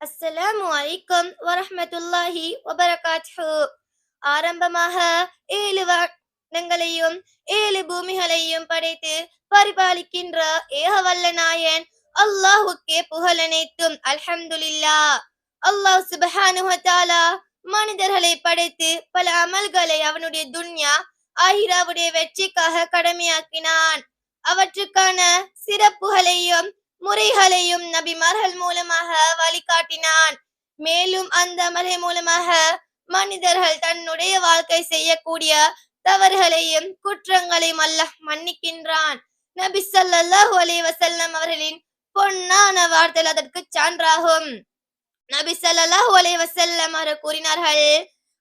அஸ்ஸலாமு அலைக்கும் வரஹ்மத்துல்லாஹி வபரகாத்துஹு. ஆரம்பமாக ஏழு வானங்களையும் ஏழு பூமிகளையும் படைத்து பரிபாலிக்கின்ற ஏகவல்ல நாயன் அல்லாஹுக்கே புகழனைத்தும் அல்ஹம்துலில்லா. அல்லாஹ் சுப்ஹானஹு மனிதர்களை படைத்து பல அமல்களை அவனுடைய துன்யா ஆஹிராவுடைய வெற்றிக்காக கடமையாக்கினான். அவற்றுக்கான சிறப்புகளையும் முறைகளையும் நபிமார்கள் மூலமாக வழிகாட்டினான். மேலும் அந்த மலை மூலமாக மனிதர்கள் தன்னுடைய வாழ்க்கை செய்யக்கூடிய தவறுகளையும் குற்றங்களையும் அல்லாஹ் மன்னிக்கின்றான். நபி சல்லாஹூ அலி வசல்லம் அவர்களின் பொன்னான வார்த்தைகள் அதற்கு சான்றாகும். நபி ஸல்லல்லாஹு அலை வசல்லம் அவர் கூறினார்கள்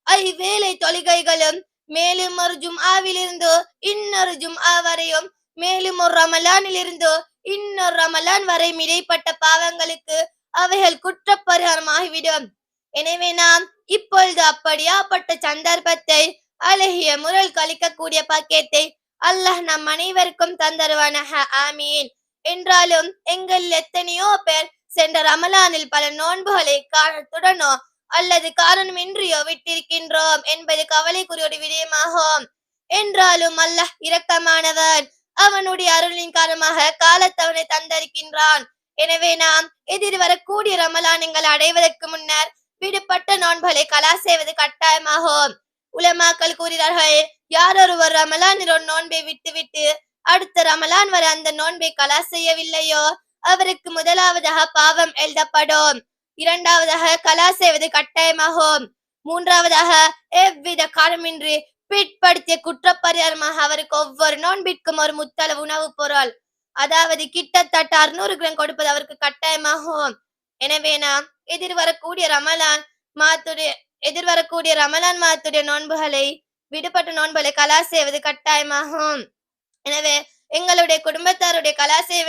ஐவேளை தொழுகைகளும் மேலும் ஒரு ஜும்ஆவிலிருந்து இன்னொரு ஜும்ஆ வரையும் மேலும் ஒரு ரமலானிலிருந்து இன்னொரு ரமலான் வரை இடைப்பட்ட பாவங்களுக்கு அவைகள் குற்றப்பரிகாரமாகிவிடும். எனவே நாம் இப்பொழுது அப்படியாப்பட்ட சந்தர்ப்பத்தை அழகிய முரல் கழிக்கக்கூடிய பாக்கியத்தை அல்லாஹ் நம் அனைவருக்கும் தந்தருவானாக. ஆமீன். என்றாலும் எங்கள் எத்தனையோ பேர் சென்ற ரமலானில் பல நோன்புகளை காரணத்துடனோ அல்லது காரணமின்றியோ விட்டிருக்கின்றோம் என்பது கவலைக்குரிய ஒரு விடயமாகும். என்றாலும் அல்லாஹ் இரக்கமானவன் அவனுடைய அருளின் காரணமாக காலத்தவனை தந்திருக்கின்றான். எனவே நாம் எதிர்வரக்கூடிய ரமலானங்கள் அடைவதற்கு முன்னர் விடுபட்ட நோன்புகளை கலா செய்வது கட்டாயமாகும். உலமாக்கள் கூறுகிறார்கள் யாரொருவர் ஒருவர் நோன்பை விட்டுவிட்டு அடுத்த ரமலான் வரை அந்த நோன்பை கலா செய்யவில்லையோ? அவருக்கு முதலாவதாக பாவம் எழுதப்படும். இரண்டாவதாக கலா செய்வது கட்டாயமாகும். மூன்றாவதாக எவ்வித காரணமின்றி பிற்படுத்திய குற்றப்பரிகாரமாக அவருக்கு ஒவ்வொரு நோன்பிற்கும் ஒரு முத்தளவு உணவுப் பொருள். அதாவது கிட்டத்தட்ட அறுநூறு கிராம் கொடுப்பது அவருக்கு கட்டாயமாகும். எனவே நாம் எதிர்வரக்கூடிய ரமலான் மாத்துடைய எதிர்வரக்கூடிய ரமலான் மாத்துடைய நோன்புகளை விடுபட்ட நோன்புகளை கலா செய்வது கட்டாயமாகும். எனவே எங்களுடைய குடும்பத்தாருடைய கலா செய்ய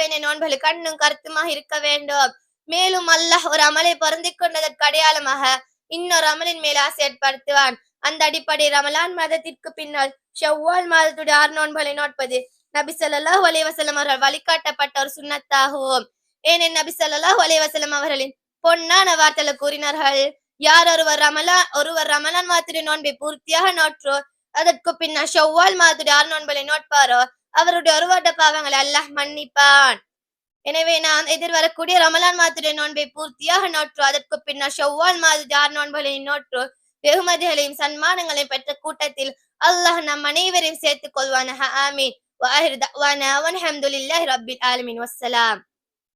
கண்ணும் கருத்துமாக இருக்க வேண்டும். மேலும் அல்லாஹ் ஒரு அமலை பொருந்தி கொண்டதற்கு அடையாளமாக இன்னொரு அமலின் மேல் ஆசை ஏற்படுத்துவான். அந்த அடிப்படை ரமலான் மாதத்திற்கு பின்னால் ஷவ்வால் மாதத்துடைய ஆறு நோன்பலை நோட்பது நபி சொல்லாஹ் வலைவசலம் அவர்கள் வழிகாட்டப்பட்ட ஒரு சுண்ணத்தாகவும் ஏனென் நபி சொல்லாஹ் வலைவசலம் அவர்களின் பொன்னான வார்த்தைகளை கூறினார்கள். யார் ஒருவர் ரமலான் ஒருவர் ரமலான் மாதத்துடைய நோன்பை பூர்த்தியாக நோற்றோ அதற்கு பின்னர் ஷவ்வால் மாதத்துடைய ஆறு நோன்பலை நோட்பாரோ அவருடைய ஒரு பாவங்களை அல்லாஹ் மன்னிப்பான். எனவே நாம் எதிர்வரக்கூடிய ரமலான் மாதத்துடைய நோன்பை பூர்த்தியாக நோற்று அதற்கு பின்னர் ஷவ்வால் மாதத்துடைய ஆறு நோன்புகளையும் நோற்று வெகுமதிகளையும் சன்மானங்களையும் பெற்ற கூட்டத்தில் அல்லாஹ் நம் அனைவரையும் சேர்த்துக் கொள்வானாக. ஆமீன். வாஹிர் தஅவானா வல்ஹம்துலில்லாஹி ரப்பில் ஆலமீன். வஸ்ஸலாம்.